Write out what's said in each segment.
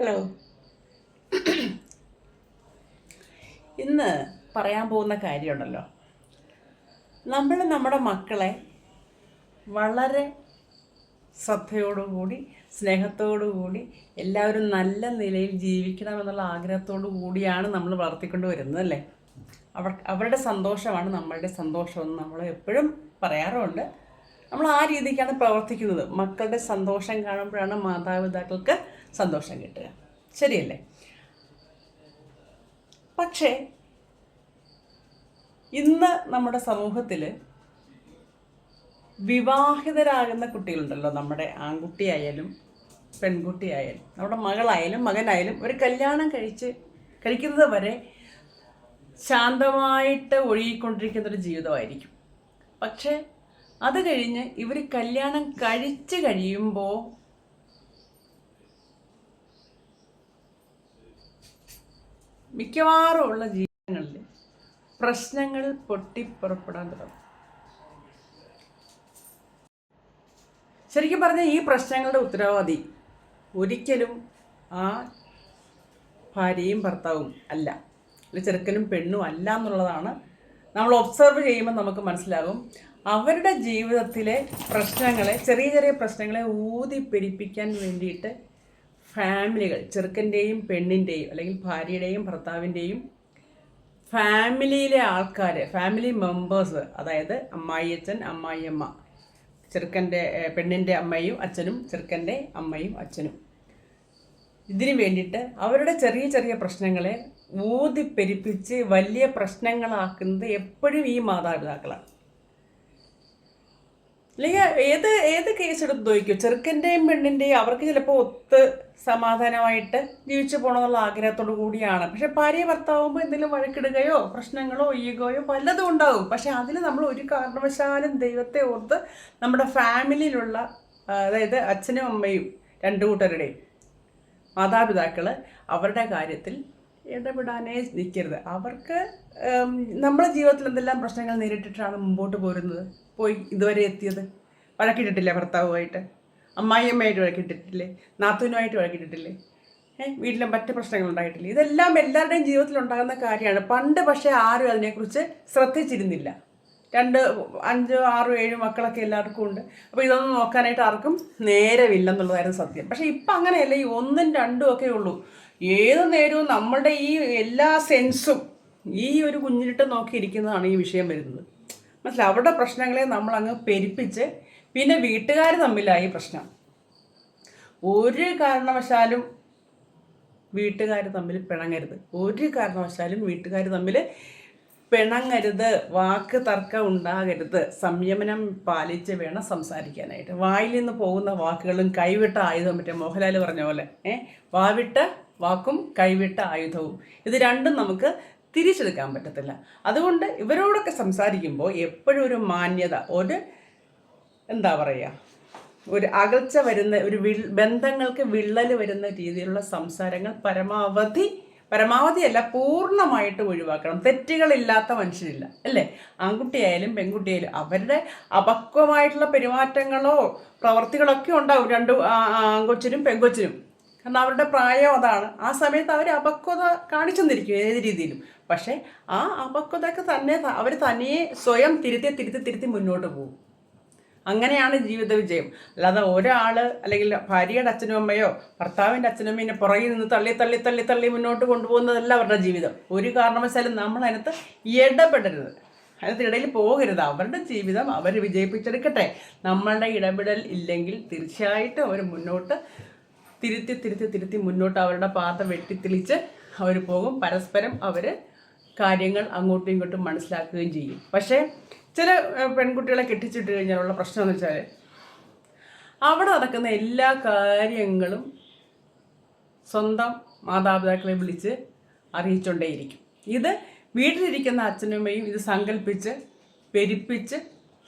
Hello. ഇന്ന് പറയാൻ പോകുന്ന കാര്യമുണ്ടല്ലോ. നമ്മൾ നമ്മുടെ മക്കളെ വളരെ ശ്രദ്ധയോടുകൂടി സ്നേഹത്തോടുകൂടി എല്ലാവരും നല്ല നിലയിൽ ജീവിക്കണമെന്നുള്ള ആഗ്രഹത്തോടു കൂടിയാണ് നമ്മൾ വളർത്തിക്കൊണ്ട് വരുന്നത് അല്ലേ? അവർ അവരുടെ സന്തോഷമാണ് നമ്മളുടെ സന്തോഷമെന്ന് നമ്മൾ എപ്പോഴും പറയാറുമുണ്ട് നമ്മൾ ആ രീതിക്കാണ് പ്രവർത്തിക്കുന്നത്. മക്കളുടെ സന്തോഷം കാണുമ്പോഴാണ് മാതാപിതാക്കൾക്ക് സന്തോഷം കിട്ടുക. ശരിയല്ലേ? പക്ഷേ ഇന്ന് നമ്മുടെ സമൂഹത്തിൽ വിവാഹിതരാകുന്ന കുട്ടികളുണ്ടല്ലോ നമ്മുടെ ആൺകുട്ടിയായാലും പെൺകുട്ടിയായാലും നമ്മുടെ മകളായാലും മകനായാലും ഒരു കല്യാണം കഴിച്ച് കഴിക്കുന്നത് വരെ ശാന്തമായിട്ട് ഒഴുകിക്കൊണ്ടിരിക്കുന്ന ഒരു ജീവിതമായിരിക്കും. പക്ഷേ അത് കഴിഞ്ഞ് ഇവർ കല്യാണം കഴിച്ച് കഴിയുമ്പോൾ മിക്കവാറും ഉള്ള ജീവിതങ്ങളിൽ പ്രശ്നങ്ങൾ പൊട്ടിപ്പുറപ്പെടാൻ തുടങ്ങും. ശരിക്കും പറഞ്ഞാൽ ഈ പ്രശ്നങ്ങളുടെ ഉത്തരവാദി ഒരിക്കലും ആ ഭാര്യയും ഭർത്താവും അല്ല. ഒരു ചെറുക്കനും പെണ്ണും അല്ല എന്നുള്ളതാണ് നമ്മൾ ഒബ്സർവ് ചെയ്യുമ്പോൾ നമുക്ക് മനസ്സിലാകും. അവരുടെ ജീവിതത്തിലെ പ്രശ്നങ്ങളെ ചെറിയ ചെറിയ പ്രശ്നങ്ങളെ ഊതിപ്പെരിപ്പിക്കാൻ വേണ്ടിയിട്ട് ഫാമിലികൾ ചെറുക്കന്റെയും പെണ്ണിന്റെയും അല്ലെങ്കിൽ ഭാര്യയുടെയും ഭർത്താവിന്റെയും ഫാമിലിയിലെ ആൾക്കാർ ഫാമിലി മെമ്പേഴ്സ് അതായത് അമ്മായിയച്ഛൻ അമ്മായിയമ്മ ചെറുക്കന്റെ പെണ്ണിന്റെ അമ്മയും അച്ഛനും ചെറുക്കന്റെ അമ്മയും അച്ഛനും. ഇതിനു വേണ്ടിയിട്ട് അവരുടെ ചെറിയ ചെറിയ പ്രശ്നങ്ങളെ ഊതിപ്പെരിപ്പിച്ച് വലിയ പ്രശ്നങ്ങളാക്കുന്നത് എപ്പോഴും ഈ മാതാപിതാക്കളാണ്. അല്ലെങ്കിൽ ഏത് ഏത് കേസ് എടുത്ത് നോക്കിയോ? ചെറുക്കന്റെയും പെണ്ണിന്റെയും അവർക്ക് ചിലപ്പോൾ ഒത്ത് സമാധാനമായിട്ട് ജീവിച്ചു പോകണമെന്നുള്ള ആഗ്രഹത്തോടു കൂടിയാണ്. പക്ഷെ ഭാര്യ ഭർത്താവുമ്പോൾ എന്തെങ്കിലും വഴക്കിടുകയോ പ്രശ്നങ്ങളോ ഈഗോയോ പലതും ഉണ്ടാവും. പക്ഷെ അതിൽ നമ്മൾ ഒരു കാരണവശാലും ദൈവത്തെ ഓർത്ത് നമ്മുടെ ഫാമിലിയിലുള്ള അതായത് അച്ഛനും അമ്മയും രണ്ടു കൂട്ടരുടെയും മാതാപിതാക്കൾ അവരുടെ കാര്യത്തിൽ ഇടപെടാനേ നിൽക്കരുത്. അവർക്ക് നമ്മുടെ ജീവിതത്തിൽ എന്തെല്ലാം പ്രശ്നങ്ങൾ നേരിട്ടിട്ടാണ് മുമ്പോട്ട് പോരുന്നത്? പോയി ഇതുവരെ എത്തിയത്? വഴക്കിട്ടിട്ടില്ലേ ഭർത്താവുമായിട്ട്? അമ്മായിയമ്മയായിട്ട് വഴക്കിട്ടിട്ടില്ലേ? നാത്തൂനുമായിട്ട് വഴക്കിട്ടിട്ടില്ലേ? വീട്ടിലെ മറ്റ് പ്രശ്നങ്ങൾ ഉണ്ടായിട്ടില്ല ഇതെല്ലാം എല്ലാവരുടെയും ജീവിതത്തിൽ ഉണ്ടാകുന്ന കാര്യമാണ്. പണ്ട് പക്ഷേ ആരും അതിനെക്കുറിച്ച് ശ്രദ്ധിച്ചിരുന്നില്ല. രണ്ട് അഞ്ച് ആറ് ഏഴ് മക്കളൊക്കെ എല്ലാവർക്കും ഉണ്ട്. അപ്പോൾ ഇതൊന്നും നോക്കാനായിട്ട് ആർക്കും നേരമില്ലെന്നുള്ളതായിരുന്നു സത്യം. പക്ഷേ ഇപ്പം അങ്ങനെയല്ല. ഈ ഒന്നും രണ്ടും ഒക്കെ ഉള്ളൂ. ഏത് നേരവും നമ്മളുടെ ഈ എല്ലാ സെൻസും ഈ ഒരു കുഞ്ഞിലിട്ട് നോക്കിയിരിക്കുന്നതാണ് ഈ വിഷയം വരുന്നത്. മനസ്സിലായി? അവരുടെ പ്രശ്നങ്ങളെ നമ്മൾ അങ്ങ് പെരുപ്പിച്ച് പിന്നെ വീട്ടുകാർ തമ്മിലായി പ്രശ്നം. ഒരു കാരണവശാലും വീട്ടുകാർ തമ്മിൽ പിണങ്ങരുത്. ഒരു കാരണവശാലും വീട്ടുകാർ തമ്മിൽ പിണങ്ങരുത്. വാക്ക് തർക്കം ഉണ്ടാകരുത്. സംയമനം പാലിച്ച് വേണം സംസാരിക്കാനായിട്ട്. വായിൽ നിന്ന് പോകുന്ന വാക്കുകളും കൈവിട്ട ആയുധം മറ്റേ മോഹൻലാൽ പറഞ്ഞ പോലെ ഏ? വാവിട്ട വാക്കും കൈവിട്ട ആയുധവും. ഇത് രണ്ടും നമുക്ക് തിരിച്ചെടുക്കാൻ പറ്റത്തില്ല. അതുകൊണ്ട് ഇവരോടൊക്കെ സംസാരിക്കുമ്പോൾ എപ്പോഴും ഒരു മാന്യത ഒരു എന്താ പറയുക ഒരു അകൽച്ച വരുന്ന ഒരു വി ബന്ധങ്ങൾക്ക് വിള്ളൽ വരുന്ന രീതിയിലുള്ള സംസാരങ്ങൾ പരമാവധി പരമാവധിയല്ല പൂർണമായിട്ട് ഒഴിവാക്കണം. തെറ്റുകളില്ലാത്ത മനുഷ്യരില്ല അല്ലേ? ആൺകുട്ടിയായാലും പെൺകുട്ടിയായാലും അവരുടെ അപക്വമായിട്ടുള്ള പെരുമാറ്റങ്ങളോ പ്രവർത്തികളൊക്കെ ഉണ്ടാവും. രണ്ട് ആൺകൊച്ചിനും പെൺകൊച്ചിനും. കാരണം അവരുടെ പ്രായം അതാണ്. ആ സമയത്ത് അവർ അപക്വത കാണിച്ചു തന്നിരിക്കും ഏത് രീതിയിലും. പക്ഷേ ആ അപക്വതയൊക്കെ തന്നെ അവർ തനിയെ സ്വയം തിരുത്തി തിരുത്തി തിരുത്തി മുന്നോട്ട് പോകും. അങ്ങനെയാണ് ജീവിത വിജയം. അല്ലാതെ ഒരാൾ അല്ലെങ്കിൽ ഭാര്യയുടെ അച്ഛനും അമ്മയോ ഭർത്താവിന്റെ അച്ഛനും അമ്മേനെ പുറകിൽ നിന്ന് തള്ളി തള്ളി തള്ളി തള്ളി മുന്നോട്ട് കൊണ്ടുപോകുന്നതല്ല അവരുടെ ജീവിതം. ഒരു കാരണവശാലും നമ്മൾ അതിനകത്ത് ഇടപെടരുത് അതിനകത്തിടയിൽ പോകരുത്. അവരുടെ ജീവിതം അവർ വിജയിപ്പിച്ചെടുക്കട്ടെ. നമ്മളുടെ ഇടപെടൽ ഇല്ലെങ്കിൽ തീർച്ചയായിട്ടും അവർ മുന്നോട്ട് തിരുത്തി തിരുത്തി തിരുത്തി മുന്നോട്ട് അവരുടെ പാത വെട്ടിത്തെളിച്ച് അവർ പോകും. പരസ്പരം അവർ കാര്യങ്ങൾ അങ്ങോട്ടും ഇങ്ങോട്ടും മനസ്സിലാക്കുകയും ചെയ്യും. പക്ഷേ ചില പെൺകുട്ടികളെ കെട്ടിച്ചിട്ട് കഴിഞ്ഞാലുള്ള പ്രശ്നം എന്ന് വെച്ചാൽ അവിടെ നടക്കുന്ന എല്ലാ കാര്യങ്ങളും സ്വന്തം മാതാപിതാക്കളെ വിളിച്ച് അറിയിച്ചുകൊണ്ടേയിരിക്കും ഇത് വീട്ടിലിരിക്കുന്ന അച്ഛനും അമ്മയും ഇത് സങ്കല്പിച്ച് പെരുപ്പിച്ച്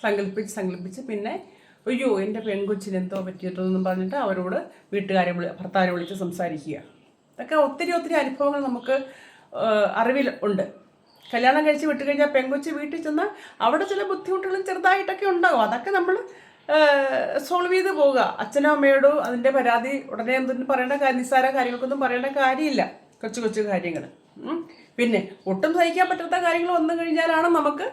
സങ്കല്പിച്ച് സങ്കല്പിച്ച് പിന്നെ അയ്യോ എന്റെ പെൺകൊച്ചിന് എന്തോ പറ്റിയിട്ടെന്നും പറഞ്ഞിട്ട് അവരോട് വീട്ടുകാരെ വിളി ഭർത്താവിനെ വിളിച്ച് സംസാരിക്കുക. ഇതൊക്കെ ഒത്തിരി ഒത്തിരി അനുഭവങ്ങൾ നമുക്ക് അറിവിൽ ഉണ്ട്. കല്യാണം കഴിച്ച് വിട്ട് കഴിഞ്ഞാൽ പെൺകൊച്ച് വീട്ടിൽ ചെന്നാൽ അവിടെ ചില ബുദ്ധിമുട്ടുകളും ചെറുതായിട്ടൊക്കെ ഉണ്ടാകും അതൊക്കെ നമ്മൾ സോൾവ് ചെയ്ത് പോവുക. അച്ഛനോ അമ്മയോടും അതിന്റെ പരാതി ഉടനെ എന്തൊന്നും പറയേണ്ട കാര്യം നിസ്സാര കാര്യങ്ങൾക്കൊന്നും പറയേണ്ട കാര്യമില്ല. കൊച്ചു കൊച്ചു കാര്യങ്ങൾ. പിന്നെ ഒട്ടും സഹിക്കാൻ പറ്റാത്ത കാര്യങ്ങൾ വന്നു കഴിഞ്ഞാലാണ് നമുക്ക്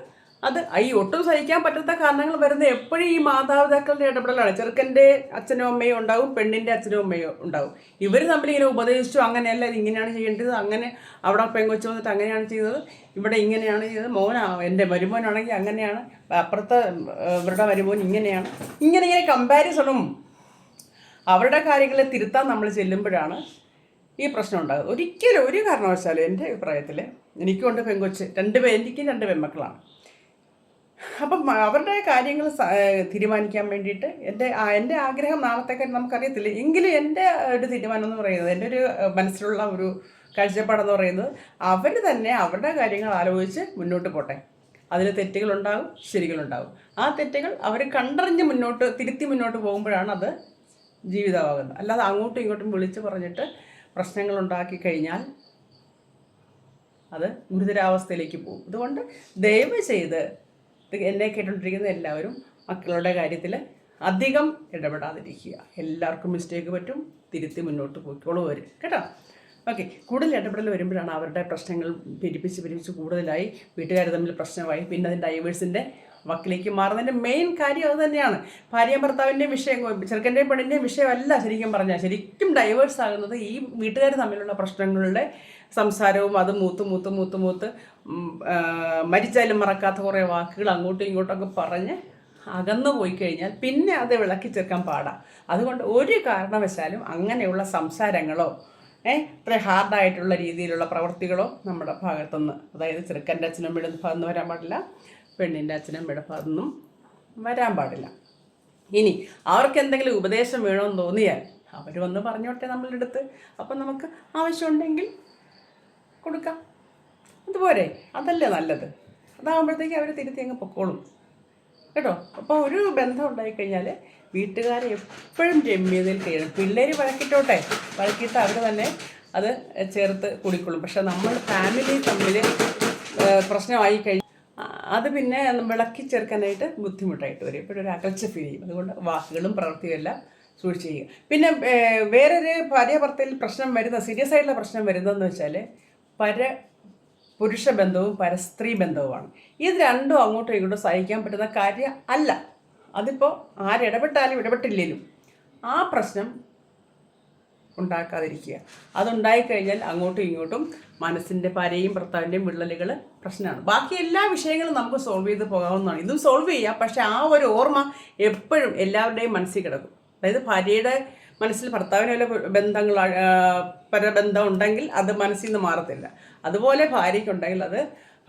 അത് ഈ ഒട്ടും സഹിക്കാൻ പറ്റാത്ത കാരണങ്ങൾ വരുന്നത് എപ്പോഴും ഈ മാതാപിതാക്കളുടെ ഇടപെടലാണ്. ചെറുക്കന്റെ അച്ഛനും അമ്മയും ഉണ്ടാവും പെണ്ണിന്റെ അച്ഛനും അമ്മയും ഉണ്ടാവും. ഇവർ തമ്മിൽ ഇങ്ങനെ ഉപദേശിച്ചു അങ്ങനെയല്ല ഇങ്ങനെയാണ് ചെയ്യേണ്ടത് അങ്ങനെ അവിടെ പെങ്കൊച്ചു വന്നിട്ട് അങ്ങനെയാണ് ചെയ്തത് ഇവിടെ ഇങ്ങനെയാണ് ചെയ്തത് മോനാ എന്റെ മരുമോനാണെങ്കിൽ അങ്ങനെയാണ് അപ്പുറത്തെ ഇവരുടെ വരുമോൻ ഇങ്ങനെയാണ്. ഇങ്ങനെ ഇങ്ങനെ കമ്പാരിസണും അവരുടെ കാര്യങ്ങളെ തിരുത്താൻ നമ്മൾ ചെല്ലുമ്പോഴാണ് ഈ പ്രശ്നം ഉണ്ടാകുന്നത്. ഒരിക്കലും ഒരു കാരണവശാലും എന്റെ അഭിപ്രായത്തിൽ എനിക്കുണ്ട് പെങ്കൊച്ച്. രണ്ട് പേ എനിക്കും രണ്ട് പെൺമക്കളാണ്. അപ്പം അവരുടെ കാര്യങ്ങൾ തീരുമാനിക്കാൻ വേണ്ടിയിട്ട് എന്റെ എന്റെ ആഗ്രഹം നാളത്തേക്ക് നമുക്കറിയത്തില്ല. എങ്കിലും എന്റെ ഒരു തീരുമാനം എന്ന് പറയുന്നത് എന്റെ ഒരു മനസ്സിലുള്ള ഒരു കാഴ്ചപ്പാടെന്ന് പറയുന്നത് അവർ തന്നെ അവരുടെ കാര്യങ്ങൾ ആലോചിച്ച് മുന്നോട്ട് പോട്ടെ. അതിൽ തെറ്റുകളുണ്ടാകും ശരികളുണ്ടാകും. ആ തെറ്റുകൾ അവർ കണ്ടറിഞ്ഞ് മുന്നോട്ട് തിരുത്തി മുന്നോട്ട് പോകുമ്പോഴാണ് അത് ജീവിതമാകുന്നത്. അല്ലാതെ അങ്ങോട്ടും ഇങ്ങോട്ടും വിളിച്ച് പറഞ്ഞിട്ട് പ്രശ്നങ്ങൾ ഉണ്ടാക്കി കഴിഞ്ഞാൽ അത് ഗുരുതരാവസ്ഥയിലേക്ക് പോകും. അതുകൊണ്ട് ദയവ് ചെയ്ത് എന്നെ കേട്ടുകൊണ്ടിരിക്കുന്ന എല്ലാവരും മക്കളുടെ കാര്യത്തിൽ അധികം ഇടപെടാതിരിക്കുക. എല്ലാവർക്കും മിസ്റ്റേക്ക് പറ്റും. തിരുത്തി മുന്നോട്ട് പോയിക്കോളൂ അവർ കേട്ടോ? ഓക്കെ കൂടുതൽ ഇടപെടൽ വരുമ്പോഴാണ് അവരുടെ പ്രശ്നങ്ങൾ പെരുപ്പിച്ച് പെരുപ്പിച്ച് കൂടുതലായി വീട്ടുകാർ തമ്മിൽ പ്രശ്നമായി. പിന്നെ അതിന്റെ ഡൈവേഴ്സിന്റെ വക്കിലേക്ക് മാറുന്നതിന്റെ മെയിൻ കാര്യം അത് തന്നെയാണ്. ഭാര്യയും ഭർത്താവിന്റെയും വിഷയം ചെറുക്കന്റെയും പെണ്ണിന്റെയും വിഷയമല്ല ശരിക്കും പറഞ്ഞാൽ. ശരിക്കും ഡൈവേഴ്സ് ആകുന്നത് ഈ വീട്ടുകാർ തമ്മിലുള്ള പ്രശ്നങ്ങളുടെ സംസാരവും അത് മൂത്ത് മൂത്ത് മൂത്ത് മൂത്ത് മരിച്ചാലും മറക്കാത്ത കുറേ വാക്കുകൾ അങ്ങോട്ടും ഇങ്ങോട്ടൊക്കെ പറഞ്ഞ് അകന്നു പോയി കഴിഞ്ഞാൽ പിന്നെ അത് വിളക്കി ചേർക്കാൻ പാടാം. അതുകൊണ്ട് ഒരു കാരണവശാലും അങ്ങനെയുള്ള സംസാരങ്ങളോ ഏഹ് ഇത്ര ഹാർഡായിട്ടുള്ള രീതിയിലുള്ള പ്രവൃത്തികളോ നമ്മുടെ ഭാഗത്തുനിന്ന് അതായത് ചെറുക്കന്റെ അച്ഛനും വീട് ഭാഗത്തുനിന്ന് വരാൻ പാടില്ല പെണ്ണിന്റെ അച്ഛനും വീട് ഭാഗത്തുനിന്നും വരാൻ പാടില്ല. ഇനി അവർക്ക് എന്തെങ്കിലും ഉപദേശം വേണമെന്ന് തോന്നിയാൽ അവർ വന്ന് പറഞ്ഞോട്ടെ നമ്മളുടെ അടുത്ത്. അപ്പം നമുക്ക് ആവശ്യമുണ്ടെങ്കിൽ കൊടുക്കാം. അതുപോലെ അതല്ലേ നല്ലത്. അതാകുമ്പോഴത്തേക്ക് അവർ തിരുത്തി അങ്ങ് പൊക്കോളും. കേട്ടോ? അപ്പോൾ ഒരു ബന്ധം ഉണ്ടായിക്കഴിഞ്ഞാൽ വീട്ടുകാരെ എപ്പോഴും രമ്യതയിൽ ചെയ്യണം പിള്ളേർ വഴക്കിട്ടോട്ടെ? വഴക്കിയിട്ട് അവർ തന്നെ അത് ചേർത്ത് കുടിക്കൊള്ളും. പക്ഷെ നമ്മൾ ഫാമിലി തമ്മിൽ പ്രശ്നമായി കഴിഞ്ഞു അത് പിന്നെ വിളക്കി ചേർക്കാനായിട്ട് ബുദ്ധിമുട്ടായിട്ട് വരും. ഇപ്പോഴൊരു ഒരു അകൽച്ച ഫീൽ ചെയ്യും. അതുകൊണ്ട് വാക്കുകളും പ്രവൃത്തിയും എല്ലാം സൂക്ഷിച്ച് ചെയ്യുക. പിന്നെ വേറൊരു ഭാര്യ ഭർത്തയിൽ പ്രശ്നം വരുന്ന സീരിയസ് ആയിട്ടുള്ള പ്രശ്നം വരുന്നതെന്ന് വെച്ചാൽ പര പുരുഷ ബന്ധവും പരസ്ത്രീ ബന്ധവുമാണ് ഇത് രണ്ടും അങ്ങോട്ടും ഇങ്ങോട്ടും സഹിക്കാൻ പറ്റുന്ന കാര്യം അല്ല. അതിപ്പോൾ ആരിടപെട്ടാലും ഇടപെട്ടില്ലേലും ആ പ്രശ്നം ഉണ്ടാക്കാതിരിക്കുക. അതുണ്ടായിക്കഴിഞ്ഞാൽ അങ്ങോട്ടും ഇങ്ങോട്ടും മനസ്സിന്റെ പരയും ഭർത്താവിന്റെയും വിള്ളലുകൾ പ്രശ്നമാണ്. ബാക്കി എല്ലാ വിഷയങ്ങളും നമുക്ക് സോൾവ് ചെയ്ത് പോകാവുന്നതാണ്. ഇതും സോൾവ് ചെയ്യാം. പക്ഷേ ആ ഒരു ഓർമ്മ എപ്പോഴും എല്ലാവരുടെയും മനസ്സിൽ കിടക്കും. അതായത് ഭാര്യയുടെ മനസ്സിൽ ഭർത്താവിന് വല്ല ബന്ധങ്ങൾ പരബന്ധം ഉണ്ടെങ്കിൽ അത് മനസ്സിൽ നിന്ന് മാറത്തില്ല. അതുപോലെ ഭാര്യയ്ക്കുണ്ടെങ്കിൽ അത്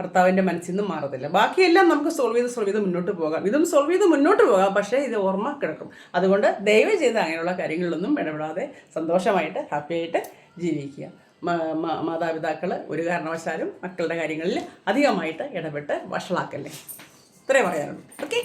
ഭർത്താവിന്റെ മനസ്സിൽ നിന്ന് മാറത്തില്ല. ബാക്കിയെല്ലാം നമുക്ക് സോൾവ് ചെയ്ത് സോൾവ് ചെയ്ത് മുന്നോട്ട് പോകാം. ഇതും സോൾവ് ചെയ്ത് മുന്നോട്ട് പോകാം പക്ഷേ ഇത് ഓർമ്മ കിടക്കും. അതുകൊണ്ട് ദയവ് ചെയ്ത് അങ്ങനെയുള്ള കാര്യങ്ങളിലൊന്നും ഇടപെടാതെ സന്തോഷമായിട്ട് ഹാപ്പിയായിട്ട് ജീവിക്കുക. മാതാപിതാക്കൾ ഒരു കാരണവശാലും മക്കളുടെ കാര്യങ്ങളിൽ അധികമായിട്ട് ഇടപെട്ട് വഷളാക്കല്ലേ? ഇത്രേ പറയാനുള്ളൂ. ഓക്കെ